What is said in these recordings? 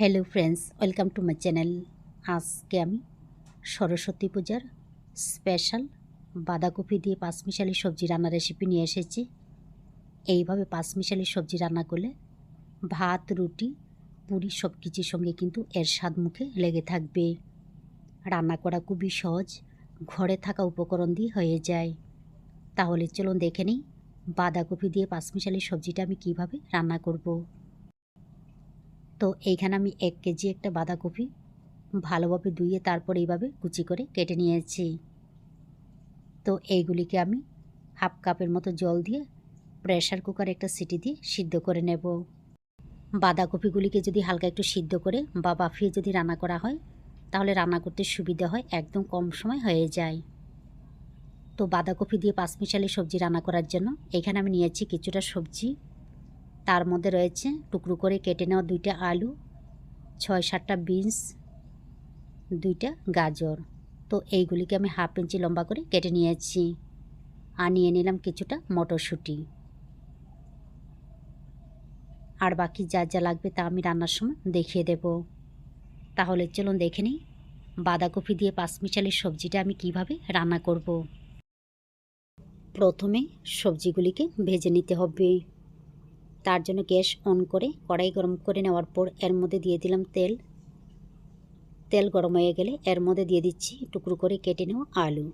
Hello friends welcome to my channel আজকে আমি সরস্বতী পূজার স্পেশাল বাঁধাকপি দিয়ে পাঁচমিশালি সবজি রান্নার রেসিপি নিয়ে এসেছি। এইভাবে পাঁচমিশালি সবজি রান্না করলে ভাত, রুটি, পুরি সব কিছুর সঙ্গে কিন্তু এর স্বাদ মুখে লেগে থাকবে। রান্না করা খুবই সহজ, ঘরে থাকা উপকরণ দিয়ে হয়ে যায়। তাহলে চলুন দেখে নিই বাঁধাকপি দিয়ে পাঁচমিশালি সবজিটা আমি কীভাবে রান্না করব। তো এইখানে আমি এক কেজি একটা বাঁধাকপি ভালোভাবে ধুয়ে তারপর এইভাবে কুচি করে কেটে নিয়েছি। তো এইগুলিকে আমি হাফ কাপের মতো জল দিয়ে প্রেশার কুকারে একটা সিটি দিয়ে সিদ্ধ করে নেব। বাঁধাকপিগুলিকে যদি হালকা একটু সিদ্ধ করে বা বাফিয়ে যদি রান্না করা হয়, তাহলে রান্না করতে সুবিধা হয়, একদম কম সময় হয়ে যায়। তো বাঁধাকপি দিয়ে পাঁচমিশালি সবজি রান্না করার জন্য এখানে আমি নিয়েছি কিছুটা সবজি। তার মধ্যে রয়েছে টুকরো করে কেটে নেওয়া দুইটা আলু, ছয় সাতটা বিনস, দুইটা গাজর। তো এইগুলিকে আমি হাফ ইঞ্চি লম্বা করে কেটে নিয়েছি আর নিয়ে নিলাম কিছুটা মটরশুঁটি। আর বাকি যা যা লাগবে তা আমি রান্নার সময় দেখিয়ে দেব। তাহলে চলুন দেখে নিই বাঁধাকপি দিয়ে পাঁচমিশালি সবজিটা আমি কীভাবে রান্না করব। প্রথমে সবজিগুলিকে ভেজে নিতে হবে। তার জন্য গ্যাস অন করে কড়াই গরম করে নেওয়ার পর এর মধ্যে দিয়ে দিলাম তেল। তেল গরম হয়ে গেলে এর মধ্যে দিয়ে দিচ্ছি টুকরো করে কেটে নেওয়া আলু।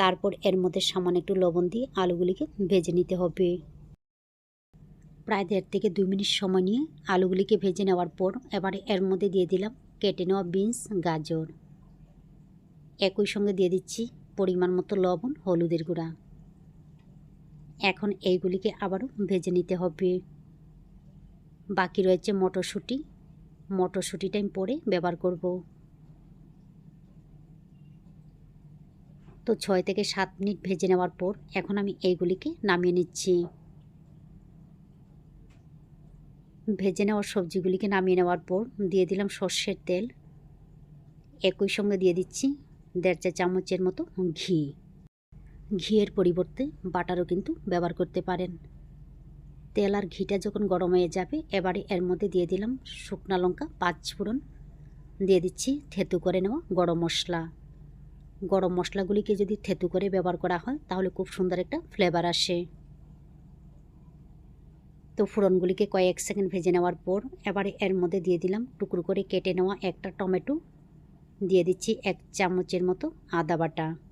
তারপর এর মধ্যে সামান্য একটু লবণ দিয়ে আলুগুলিকে ভেজে নিতে হবে। প্রায় দেড় থেকে দুই মিনিট সময় নিয়ে আলুগুলিকে ভেজে নেওয়ার পর এবারে এর মধ্যে দিয়ে দিলাম কেটে নেওয়া বিনস, গাজর। একই সঙ্গে দিয়ে দিচ্ছি পরিমাণ মতো লবণ, হলুদের গুঁড়া। এখন এইগুলিকে আবারও ভেজে নিতে হবে। বাকি রয়েছে মটরশুঁটি। মটরশুঁটিটা আমি পরে ব্যবহার করব। তো ছয় থেকে সাত মিনিট ভেজে নেওয়ার পর এখন আমি এইগুলিকে নামিয়ে নিচ্ছি। ভেজে নেওয়ার সবজিগুলিকে নামিয়ে নেওয়ার পর দিয়ে দিলাম সর্ষের তেল। একই সঙ্গে দিয়ে দিচ্ছি দেড় চা চামচের মতো ঘি। ঘিয়ের পরিবর্তে বাটারও কিন্তু ব্যবহার করতে পারেন। তেল আর ঘিটা যখন গরম হয়ে যাবে, এবারে এর মধ্যে দিয়ে দিলাম শুকনা লঙ্কা, পাঁচ ফোড়ন। দিয়ে দিচ্ছি থেতু করে নেওয়া গরম মশলা। গরম মশলাগুলিকে যদি থেতু করে ব্যবহার করা হয়, তাহলে খুব সুন্দর একটা ফ্লেভার আসে। তো ফোড়নগুলিকে কয়েক সেকেন্ড ভেজে নেওয়ার পর, এবারে এর মধ্যে দিয়ে দিলাম টুকরো করে কেটে নেওয়া একটা টমেটো। দিয়ে দিচ্ছি এক চামচের মতো আদা বাটা।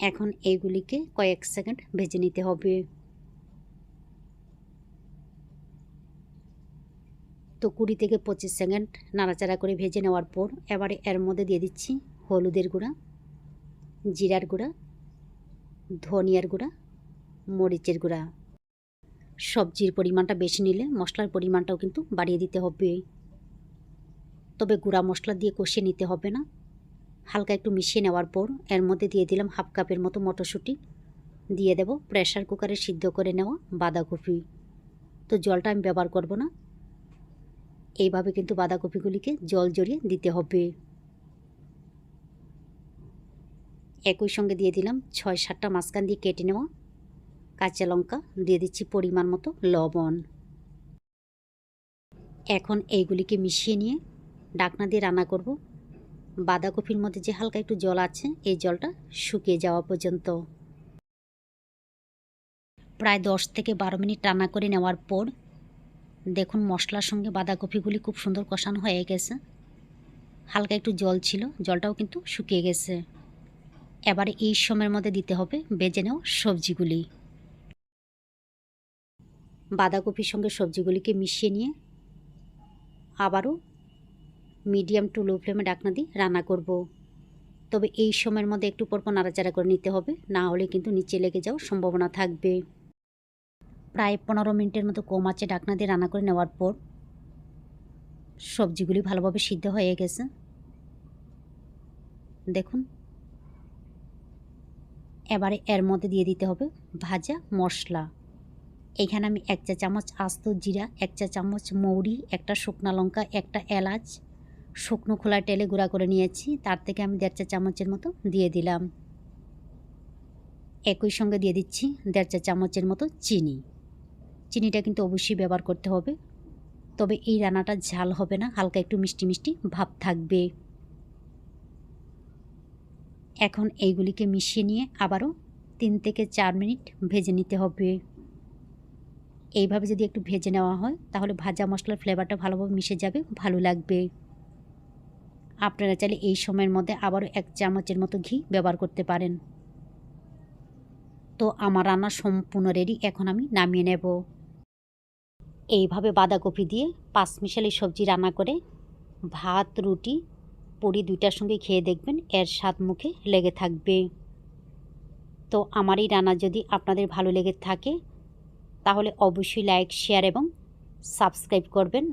এখন এইগুলিকে কয়েক সেকেন্ড ভেজে নিতে হবে। তো কুড়ি থেকে পঁচিশ সেকেন্ড নাড়াচাড়া করে ভেজে নেওয়ার পর এবারে এর মধ্যে দিয়ে দিচ্ছি হলুদের গুঁড়া, জিরার গুঁড়া, ধনিয়ার গুঁড়া, মরিচের গুঁড়া। সবজির পরিমাণটা বেশি নিলে মশলার পরিমাণটাও কিন্তু বাড়িয়ে দিতে হবে। তবে গুঁড়া মশলা দিয়ে কষিয়ে নিতে হবে না। হালকা একটু মিশিয়ে নেওয়ার পর এর মধ্যে দিয়ে দিলাম হাফ কাপের মতো মটরশুঁটি। দিয়ে দেব প্রেশার কুকারে সিদ্ধ করে নেওয়া বাঁধাকপি। তো জলটা আমি ব্যবহার করব না। এইভাবে কিন্তু বাঁধাকপিগুলিকে জল জড়িয়ে দিতে হবে। একই সঙ্গে দিয়ে দিলাম ছয় সাতটা মাঝখান দিয়ে কেটে নেওয়া কাঁচা লঙ্কা। দিয়ে দিচ্ছি পরিমাণ মতো লবণ। এখন এইগুলিকে মিশিয়ে নিয়ে ডাকনা দিয়ে রান্না করব। বাঁধাকপির মধ্যে যে হালকা একটু জল আছে, এই জলটা শুকিয়ে যাওয়া পর্যন্ত। প্রায় দশ থেকে বারো মিনিট রান্না করে নেওয়ার পর দেখুন মশলার সঙ্গে বাঁধাকপিগুলি খুব সুন্দর কষানো হয়ে গেছে। হালকা একটু জল ছিল, জলটাও কিন্তু শুকিয়ে গেছে। এবারে এই সময়ের মধ্যে দিতে হবে বেজে নেওয়া সবজিগুলি। বাঁধাকপির সঙ্গে সবজিগুলিকে মিশিয়ে নিয়ে আবারও মিডিয়াম টু লো ফ্লেমে ডাকনা দিয়ে রান্না করব। তবে এই সময়ের মধ্যে একটু পরপর নাড়াচাড়া করে নিতে হবে, না হলে কিন্তু নিচে লেগে যাওয়ার সম্ভাবনা থাকবে। প্রায় পনেরো মিনিটের মতো কম আছে ডাকনা দিয়ে রান্না করে নেওয়ার পর সবজিগুলি ভালোভাবে সিদ্ধ হয়ে গেছে। দেখুন। এবারে এর মধ্যে দিয়ে দিতে হবে ভাজা মশলা। এখানে আমি এক চা চামচ আস্ত জিরা, এক চা চামচ মৌরি, একটা শুকনা লঙ্কা, একটা এলাচ শুকনো খোলা টেলে গুঁড়া করে নিয়েছি। তার থেকে আমি দেড় চা চামচের মতো দিয়ে দিলাম। একই সঙ্গে দিয়ে দিচ্ছি দেড় চা চামচের মতো চিনি। চিনিটা কিন্তু অবশ্যই ব্যবহার করতে হবে। তবে এই রান্নাটা ঝাল হবে না, হালকা একটু মিষ্টি মিষ্টি ভাব থাকবে। এখন এইগুলিকে মিশিয়ে নিয়ে আবারও তিন থেকে চার মিনিট ভেজে নিতে হবে। এইভাবে যদি একটু ভেজে নেওয়া হয়, তাহলে ভাজা মশলার ফ্লেভারটা ভালোভাবে মিশে যাবে, ভালো লাগবে। আপনারা চাইলে এই সময়ের মধ্যে আবারও এক চামচের মতো ঘি ব্যবহার করতে পারেন। তো আমার রান্না সম্পূর্ণ রেডি এখন আমি নামিয়ে নেব। এইভাবে বাঁধাকপি দিয়ে পাঁচ মিশালি সবজি রান্না করে ভাত, রুটি, পুরি দুইটার সঙ্গে খেয়ে দেখবেন এর স্বাদ মুখে লেগে থাকবে। তো আমার এই রান্না যদি আপনাদের ভালো লেগে থাকে, তাহলে অবশ্যই লাইক শেয়ার এবং সাবস্ক্রাইব করবেন।